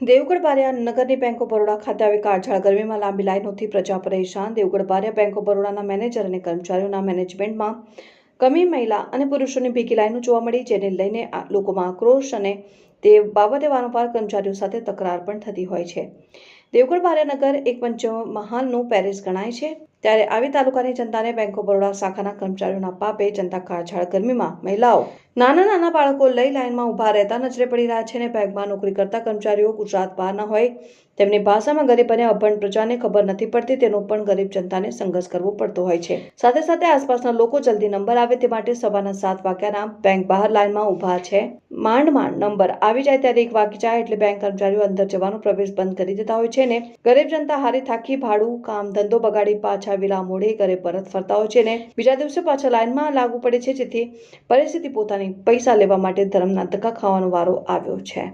દેવગઢ બારિયા નગરની bank of Baroda ખાતે આવી કાળઝાળ ગરમીમાં લાંબી લાઈનોથી પ્રજા પરેશાન. દેવગઢ બારિયા બેંક ઓફ બરોડાના મેનેજર અને કર્મચારીઓના મેનેજમેન્ટમાં કમી મહિલા અને પુરુષોની ભેગી લાઈનો જોવા મળી, જેને લઈને લોકોમાં આક્રોશ અને તે બાબતે વારંવાર કર્મચારીઓ સાથે તકરાર પણ થતી હોય છે. દેવગઢ બારિયાનગર એક પંચમહાલનું પેરિસ ગણાય છે. ત્યારે આવી તાલુકાની જનતાને બેંક ઓફ બરોડા શાખાના કર્મચારીઓના પાપે જનતા કાળઝાળ ગરમીમાં મહિલાઓ. નાના નાના બાળકો લઈ લાઈનમાં ઊભા રહેતા નજરે પડી રહ્યા છે અને બેંકમાં નોકરી કરતા કર્મચારીઓ ગુજરાત બહારના હોય. તેમની ભાષામાં ગરીબ અને અભણ પ્રજાને ખબર નથી પડતી, તેનો પણ ગરીબ જનતાને સંઘર્ષ કરવો પડતો હોય છે. સાથે સાથે આસપાસના લોકો જલ્દી નંબર આવે તે માટે સવારના સાત વાગ્યાના બેંક બહાર લાઇનમાં ઊભા છે. માંડ માંડ નંબર આવી જાય ત્યારે એક વાગી જાય એટલે બેંક કર્મચારીઓ અંદર જવાનો પ્રવેશ બંધ કરી દેતા હોય છે ને ગરીબ જનતા હારી થાકી, ભાડું, કામ, ધંધો બગાડી પાછા વિલા મોડે ઘરે પરત ફરતા હોય છે ને બીજા દિવસે પાછા લાઈનમાં લાગુ પડે છે, જેથી પરિસ્થિતિ પોતાની પૈસા લેવા માટે ધર્મના ધક્કા ખાવાનો વારો આવ્યો છે.